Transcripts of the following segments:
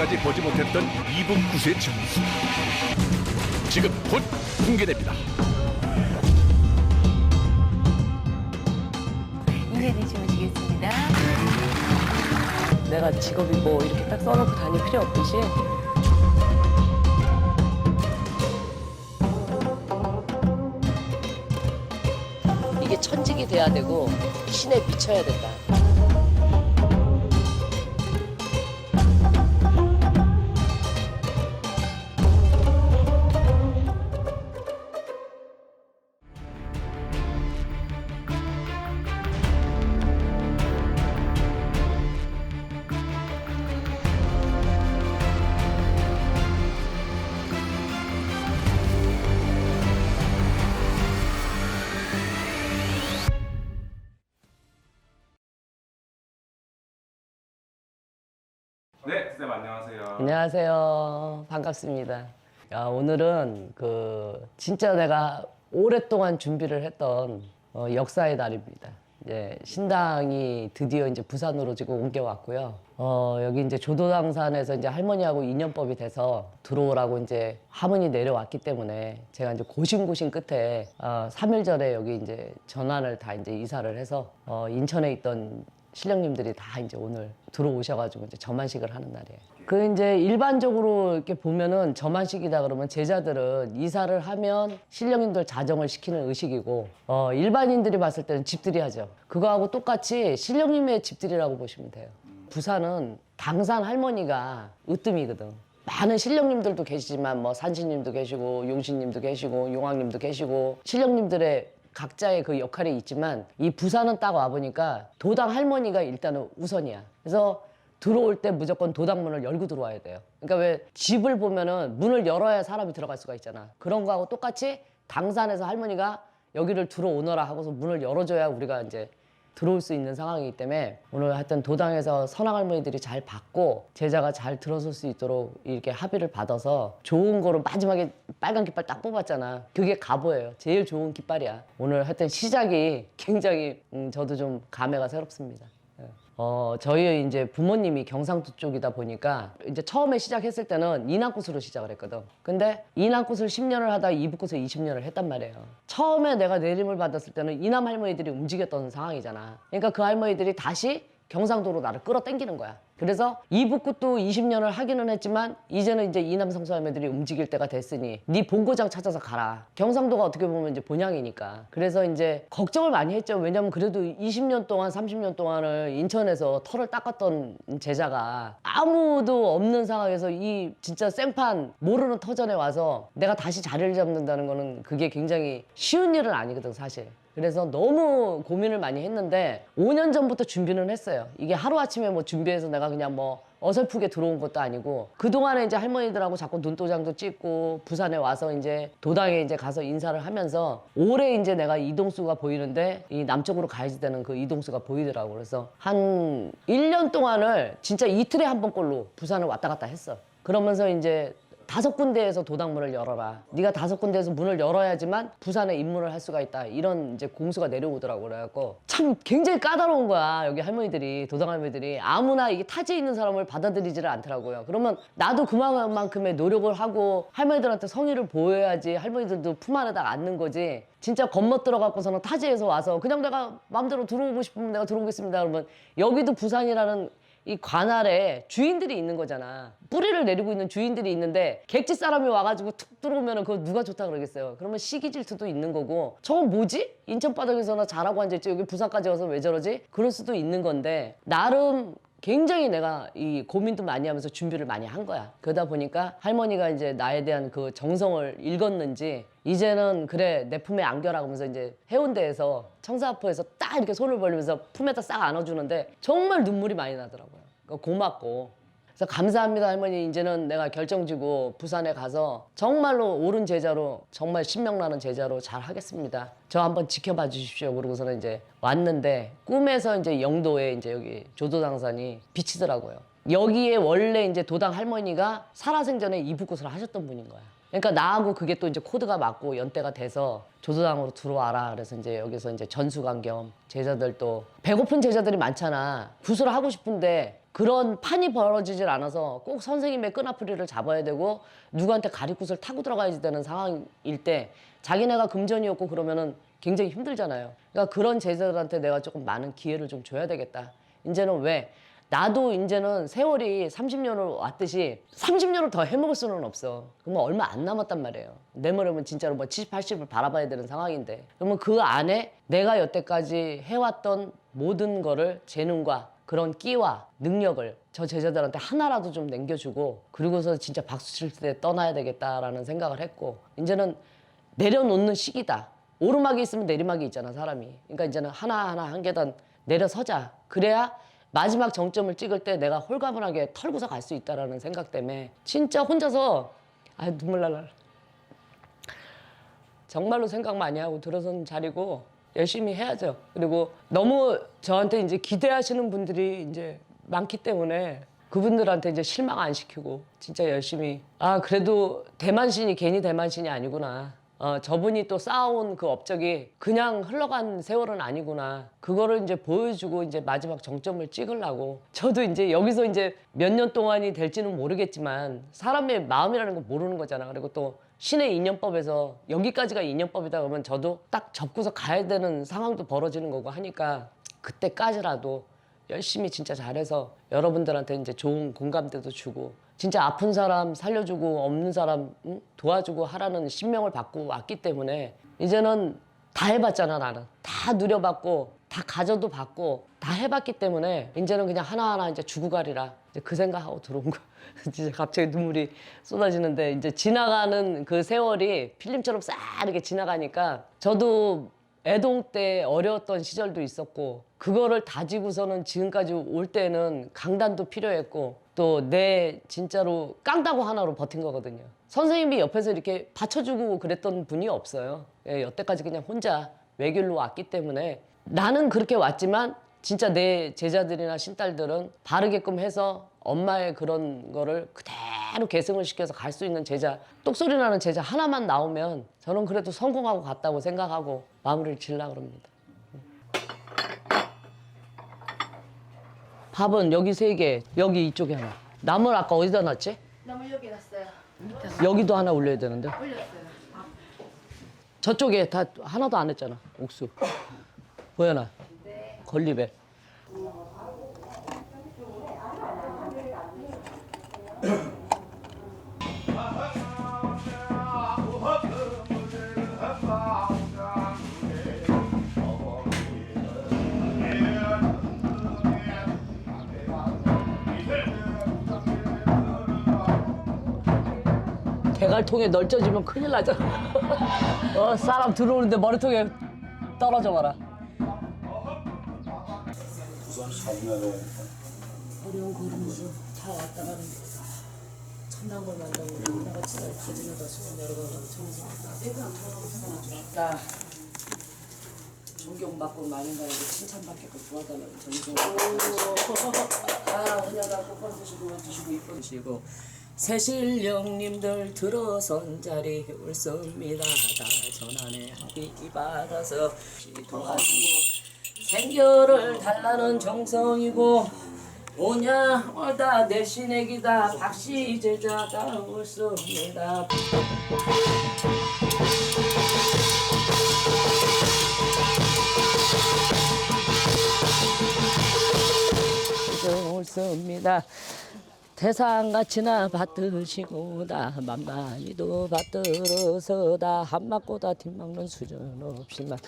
이때까지 보지 못했던 이북구수의 전수 지금 곧 공개됩니다. 이해해 주시겠습니다. 내가 직업이 뭐 이렇게 딱 써놓고 다닐 필요 없듯이 이게 천직이 돼야 되고 신에 미쳐야 된다. 네, 선생님 안녕하세요. 안녕하세요. 반갑습니다. 야, 오늘은 그 진짜 내가 오랫동안 준비를 했던 어, 역사의 날입니다. 이제 신당이 드디어 이제 부산으로 지금 옮겨왔고요. 어, 여기 이제 조도당산에서 이제 할머니하고 인연법이 돼서 들어오라고 이제 하문이 내려왔기 때문에 제가 이제 고심고심 끝에 어, 3일 전에 여기 이제 전환을 다 이제 이사를 해서 어, 인천에 있던 신령님들이 다 이제 오늘 들어오셔가지고 이제 점안식을 하는 날이에요. 그 이제 일반적으로 이렇게 보면은 점안식이다 그러면 제자들은 이사를 하면 신령님들 자정을 시키는 의식이고 어 일반인들이 봤을 때는 집들이 하죠. 그거하고 똑같이 신령님의 집들이라고 보시면 돼요. 부산은 당산 할머니가 으뜸이거든. 많은 신령님들도 계시지만 뭐 산신님도 계시고 용신님도 계시고 용왕님도 계시고 신령님들의 각자의 그 역할이 있지만 이 부산은 딱 와보니까 도당 할머니가 일단은 우선이야. 그래서 들어올 때 무조건 도당문을 열고 들어와야 돼요. 그러니까 왜 집을 보면은 문을 열어야 사람이 들어갈 수가 있잖아. 그런 거하고 똑같이 당산에서 할머니가 여기를 들어오너라 하고서 문을 열어줘야 우리가 이제 들어올 수 있는 상황이기 때문에 오늘 하여튼 도당에서 선악 할머니들이 잘 받고 제자가 잘 들어설 수 있도록 이렇게 합의를 받아서 좋은 거로 마지막에 빨간 깃발 딱 뽑았잖아. 그게 가보예요. 제일 좋은 깃발이야. 오늘 하여튼 시작이 굉장히 음, 저도 좀 감회가 새롭습니다. 예. 어, 저희 이제 부모님이 경상도 쪽이다 보니까 이제 처음에 시작했을 때는 이남꽃으로 시작을 했거든. 근데 이남꽃을 10년을 하다 이북꽃을 20년을 했단 말이에요. 처음에 내가 내림을 받았을 때는 이남 할머니들이 움직였던 상황이잖아. 그러니까 그 할머니들이 다시 경상도로 나를 끌어당기는 거야. 그래서 이북꽃도 20년을 하기는 했지만 이제는 이제 이남 성수 할머니들이 움직일 때가 됐으니 네 본고장 찾아서 가라. 경상도가 어떻게 보면 이제 본향이니까. 그래서 이제 걱정을 많이 했죠. 왜냐면 그래도 20년 동안 30년 동안을 인천에서 털을 닦았던 제자가 아무도 없는 상황에서 이 진짜 생판 모르는 터전에 와서 내가 다시 자리를 잡는다는 거는 그게 굉장히 쉬운 일은 아니거든 사실. 그래서 너무 고민을 많이 했는데 5년 전부터 준비는 했어요. 이게 하루아침에 뭐 준비해서 내가 그냥 뭐 어설프게 들어온 것도 아니고 그동안에 이제 할머니들하고 자꾸 눈도장도 찍고 부산에 와서 이제 도당에 이제 가서 인사를 하면서 올해 이제 내가 이동수가 보이는데 이 남쪽으로 가야지 되는 그 이동수가 보이더라고. 그래서 한 1년 동안을 진짜 이틀에 한 번꼴로 부산을 왔다 갔다 했어. 그러면서 이제 다섯 군데에서 도당문을 열어라. 네가 다섯 군데에서 문을 열어야지만 부산에 입문을 할 수가 있다. 이런 이제 공수가 내려오더라고 그래갖고 참 굉장히 까다로운 거야. 여기 할머니들이 도당 할머니들이 아무나 이게 타지에 있는 사람을 받아들이지를 않더라고요. 그러면 나도 그만큼의 노력을 하고 할머니들한테 성의를 보여야지 할머니들도 품 안에다 앉는 거지. 진짜 겉멋 들어갖고서는 타지에서 와서 그냥 내가 마음대로 들어오고 싶으면 내가 들어오겠습니다. 그러면 여기도 부산이라는 이 관할에 주인들이 있는 거잖아. 뿌리를 내리고 있는 주인들이 있는데 객지 사람이 와가지고 툭 들어오면은 그거 누가 좋다 그러겠어요. 그러면 시기 질투도 있는 거고 저건 뭐지? 인천 바닥에서나 잘하고 앉아있지 여기 부산까지 와서 왜 저러지? 그럴 수도 있는 건데 나름 굉장히 내가 이 고민도 많이 하면서 준비를 많이 한 거야. 그러다 보니까 할머니가 이제 나에 대한 그 정성을 읽었는지 이제는 그래 내 품에 안겨라 하면서 이제 해운대에서 청사포에서 딱 이렇게 손을 벌리면서 품에다 싹 안아주는데 정말 눈물이 많이 나더라고요. 고맙고 그래서 감사합니다 할머니 이제는 내가 결정지고 부산에 가서 정말로 옳은 제자로 정말 신명나는 제자로 잘 하겠습니다. 저 한번 지켜봐 주십시오. 그러고서는 이제 왔는데 꿈에서 이제 영도에 이제 여기 조도당산이 비치더라고요. 여기에 원래 이제 도당 할머니가 살아생전에 이북굿을 하셨던 분인 거야. 그러니까 나하고 그게 또 이제 코드가 맞고 연대가 돼서 조도당으로 들어와라. 그래서 이제 여기서 이제 전수관 겸 제자들 또 배고픈 제자들이 많잖아. 구슬을 하고 싶은데 그런 판이 벌어지질 않아서 꼭 선생님의 끈아풀이를 잡아야 되고 누구한테 가리굿을 타고 들어가야지 되는 상황일 때 자기네가 금전이었고 그러면은 굉장히 힘들잖아요. 그러니까 그런 제자들한테 내가 조금 많은 기회를 좀 줘야 되겠다. 이제는 왜? 나도 이제는 세월이 30년을 왔듯이 30년을 더 해먹을 수는 없어. 그러면 얼마 안 남았단 말이에요. 내버리면 진짜로 뭐 70, 80을 바라봐야 되는 상황인데. 그러면 그 안에 내가 여태까지 해왔던 모든 거를 재능과 그런 끼와 능력을 저 제자들한테 하나라도 좀 남겨주고 그리고서 진짜 박수 칠 때 떠나야 되겠다라는 생각을 했고 이제는 내려놓는 시기다. 오르막이 있으면 내리막이 있잖아 사람이. 그러니까 이제는 하나하나 한 계단 내려서자. 그래야 마지막 정점을 찍을 때 내가 홀가분하게 털고서 갈 수 있다라는 생각 때문에 진짜 혼자서 아 눈물 날라. 정말로 생각 많이 하고 들어선 자리고 열심히 해야죠. 그리고 너무 저한테 이제 기대하시는 분들이 이제 많기 때문에 그분들한테 이제 실망 안 시키고 진짜 열심히 아 그래도 대만신이 괜히 대만신이 아니구나. 어, 저분이 또 쌓아온 그 업적이 그냥 흘러간 세월은 아니구나. 그거를 이제 보여주고 이제 마지막 정점을 찍으려고. 저도 이제 여기서 이제 몇 년 동안이 될지는 모르겠지만 사람의 마음이라는 거 모르는 거잖아. 그리고 또 신의 인연법에서 여기까지가 인연법이다 그러면 저도 딱 접고서 가야 되는 상황도 벌어지는 거고 하니까 그때까지라도 열심히 진짜 잘해서 여러분들한테 이제 좋은 공감대도 주고 진짜 아픈 사람 살려주고 없는 사람 응? 도와주고 하라는 신명을 받고 왔기 때문에 이제는 다 해봤잖아 나는 다 누려봤고 다 가져도 봤고 다 해봤기 때문에 이제는 그냥 하나하나 이제 주고 가리라 이제 그 생각하고 들어온 거 진짜 갑자기 눈물이 쏟아지는데 이제 지나가는 그 세월이 필름처럼 싹 이렇게 지나가니까 저도 애동 때 어려웠던 시절도 있었고 그거를 다지고서는 지금까지 올 때는 강단도 필요했고 또 내 진짜로 깡다고 하나로 버틴 거거든요. 선생님이 옆에서 이렇게 받쳐주고 그랬던 분이 없어요. 예, 여태까지 그냥 혼자 외길로 왔기 때문에 나는 그렇게 왔지만 진짜 내 제자들이나 신딸들은 바르게끔 해서 엄마의 그런 거를 그대로 계승을 시켜서 갈 수 있는 제자 똑소리 나는 제자 하나만 나오면 저는 그래도 성공하고 갔다고 생각하고 마무리를 지으려고 합니다. 밥은 여기 세 개, 여기 이쪽에 하나. 나물 아까 어디다 놨지? 나물 여기 놨어요. 여기도 하나 올려야 되는데. 올렸어요. 저쪽에 다 하나도 안 했잖아. 옥수. 보여나. 걸리배. 대갈통에 널쪄지면 큰일 나잖아. 어, 사람 들어오는데 머리통에 떨어져 봐라. 어려운 걸으면서 다 왔다 가는 천당 걸 만나고 내가 진짜 가지는 것을 여러 번 정성이다. 존경받고 많은 가에게 칭찬받게끔 도와달라는 정성. 아, 은혜가 꽃번 드시고 드시고 이뻐 드시고 새신령님들 들어선 자리 옳습니다. 다 전안에 합의 받아서 도와주고 생겨를 달라는 정성이고 오냐 오다 내 신에기다 박씨 제자다 옳습니다. 옳습니다. 태산같이나 받드시고 다 만만히도 받들어서 다 한맞고다 뒷막는 수준 없이만.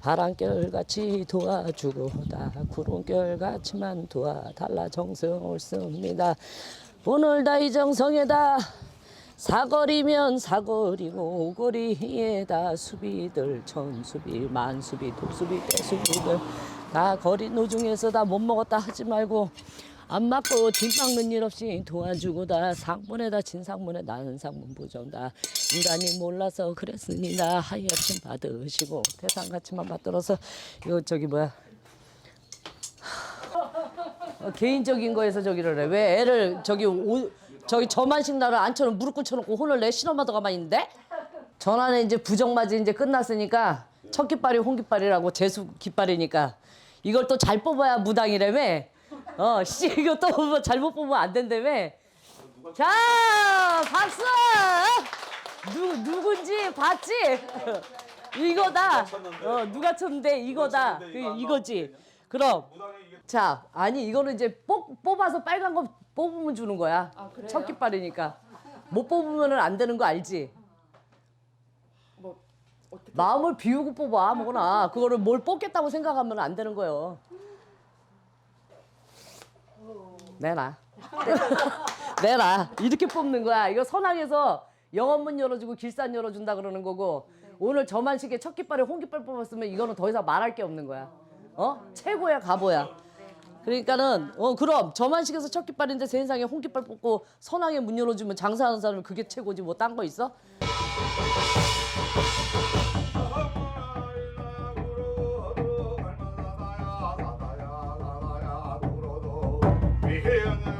바람결같이 도와주고 다 구름결같이만 도와달라 정성 옳습니다. 오늘 다 이 정성에다 사거리면 사거리고 오거리에다 수비들 천수비 만수비 독수비 떼수비들 다 거리 노중에서 다 못 먹었다 하지 말고 안 맞고 뒷막는 일 없이 도와주고다 상문에다 진상문에 나는 상문 부정다. 인간이 몰라서 그랬으니나 하여튼 받으시고. 대상같이만 받들어서 이거 저기 뭐야. 어, 개인적인 거에서 저기를 해. 왜 애를 저기 오, 저기 저만식 나를 앉혀놓고 무릎 꿇혀놓고 혼을 내 신엄마도 가만히 있는데? 전화는 이제 부정맞이 이제 끝났으니까 첫 깃발이 홍 깃발이라고 재수 깃발이니까 이걸 또 잘 뽑아야 무당이라며 어, 씨, 이거 또 잘못 보면 안 된다며. 자, 박수! 누, 누군지 봤지? 이거다. 어, 누가 쳤는데 이거다. 그, 이거지. 그럼. 자, 아니, 이거는 이제 뽑, 뽑아서 빨간 거 뽑으면 주는 거야. 첫 깃발이니까. 못 뽑으면 안 되는 거 알지? 마음을 비우고 뽑아, 아무거나. 그거를 뭘 뽑겠다고 생각하면 안 되는 거예요. 내놔. 내놔. 이렇게 뽑는 거야. 이거 선악에서 영업문 열어주고 길산 열어준다 그러는 거고 오늘 저만식에 첫 깃발에 홍깃발 뽑았으면 이거는 더 이상 말할 게 없는 거야. 어? 최고야 가보야. 그러니까는 어 그럼 저만식에서 첫 깃발인데 세상에 홍깃발 뽑고 선왕에 문 열어주면 장사하는 사람은 그게 최고지 뭐 딴 거 있어? 세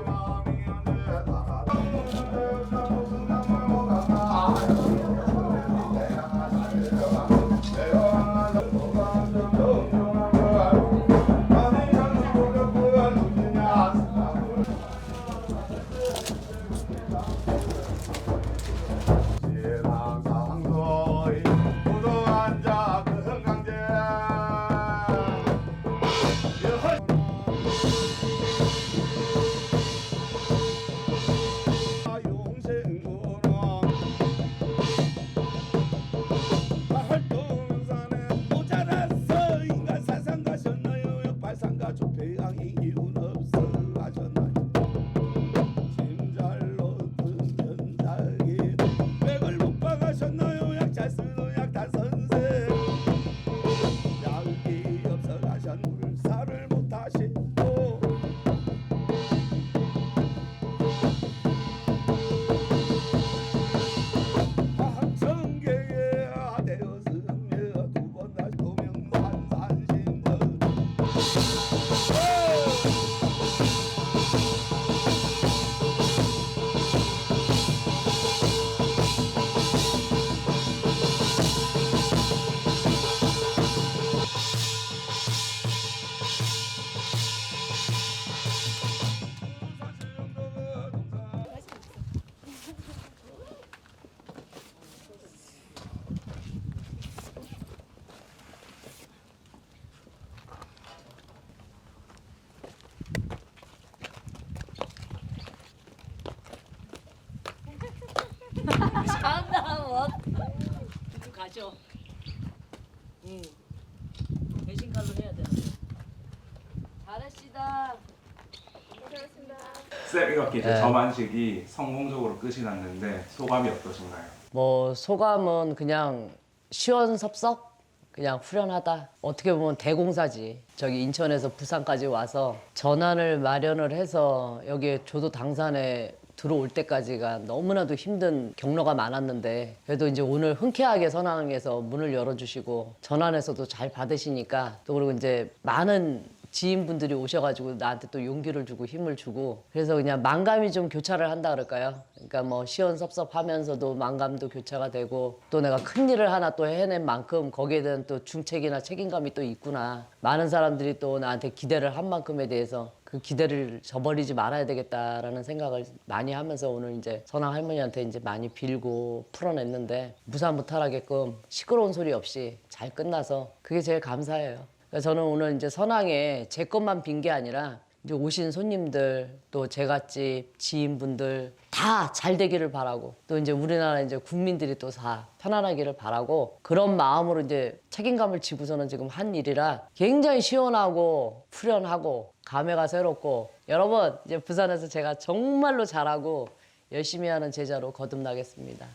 쌤 이렇게 이제 네. 저만식이 성공적으로 끝이 났는데 소감이 어떠신가요? 뭐 소감은 그냥 시원섭섭 그냥 후련하다 어떻게 보면 대공사지 저기 인천에서 부산까지 와서 전환을 마련을 해서 여기에 조도 당산에 들어올 때까지가 너무나도 힘든 경로가 많았는데 그래도 이제 오늘 흔쾌하게 선항에서 문을 열어주시고 전환에서도 잘 받으시니까 또 그리고 이제 많은 지인분들이 오셔가지고 나한테 또 용기를 주고 힘을 주고 그래서 그냥 만감이 좀 교차를 한다 그럴까요? 그러니까 뭐 시원섭섭하면서도 만감도 교차가 되고 또 내가 큰 일을 하나 또 해낸 만큼 거기에 대한 또 중책이나 책임감이 또 있구나 많은 사람들이 또 나한테 기대를 한 만큼에 대해서 그 기대를 저버리지 말아야 되겠다라는 생각을 많이 하면서 오늘 이제 선왕 할머니한테 이제 많이 빌고 풀어냈는데 무사무탈하게끔 시끄러운 소리 없이 잘 끝나서 그게 제일 감사해요. 그래서 저는 오늘 이제 선왕에 제 것만 빈 게 아니라 이제 오신 손님들 또 제갓집 지인분들 다 잘 되기를 바라고 또 이제 우리나라 이제 국민들이 또 다 편안하기를 바라고 그런 마음으로 이제 책임감을 지고서는 지금 한 일이라 굉장히 시원하고 후련하고 감회가 새롭고 여러분 이제 부산에서 제가 정말로 잘하고 열심히 하는 제자로 거듭나겠습니다.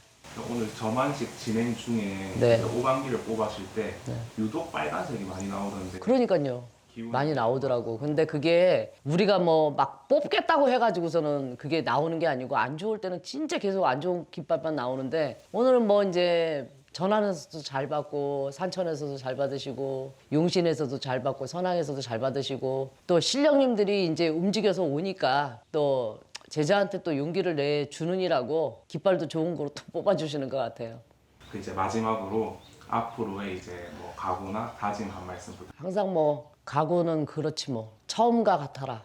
오늘 저만식 진행 중에 네. 이제 오방기를 뽑았을 때 유독 빨간색이 많이 나오던데 그러니까요. 기운이 많이 나오더라고. 근데 그게 우리가 뭐 막 뽑겠다고 해가지고서는 그게 나오는 게 아니고 안 좋을 때는 진짜 계속 안 좋은 깃발만 나오는데 오늘은 뭐 이제 전안에서도 잘 받고 산천에서도 잘 받으시고 용신에서도 잘 받고 선왕에서도 잘 받으시고 또 신령님들이 이제 움직여서 오니까 또 제자한테 또 용기를 내 주는이라고 깃발도 좋은 거로 또 뽑아주시는 것 같아요. 그 이제 마지막으로 앞으로의 이제 뭐 각오나 다짐 한 말씀 부탁드립니다. 항상 뭐 각오는 그렇지 뭐 처음과 같아라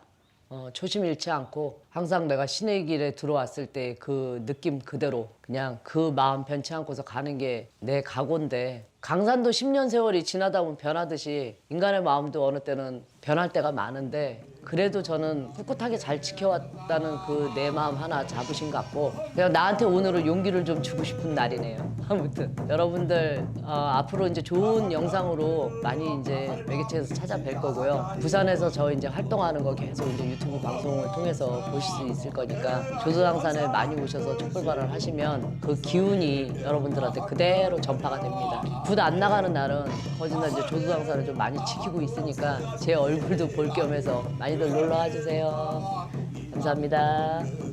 어, 초심 잃지 않고 항상 내가 신의 길에 들어왔을 때 그 느낌 그대로 그냥 그 마음 변치 않고서 가는 게 내 각오인데 강산도 10년 세월이 지나다 보면 변하듯이 인간의 마음도 어느 때는 변할 때가 많은데 그래도 저는 꿋꿋하게 잘 지켜왔다는 그 내 마음 하나 잡으신 것 같고 그냥 나한테 오늘은 용기를 좀 주고 싶은 날이네요. 아무튼 여러분들 어, 앞으로 이제 좋은 영상으로 많이 이제 매개체에서 찾아뵐 거고요. 부산에서 저 이제 활동하는 거 계속 이제 유튜브 방송을 통해서 보실 수 있을 거니까 조수항산에 많이 오셔서 촛불발을 하시면 그 기운이 여러분들한테 그대로 전파가 됩니다. 붓 안 나가는 날은 거기다 이제 조수항산을 좀 많이 지키고 있으니까 제 얼굴도 볼 겸해서 많이들 놀러 와 주세요. 감사합니다.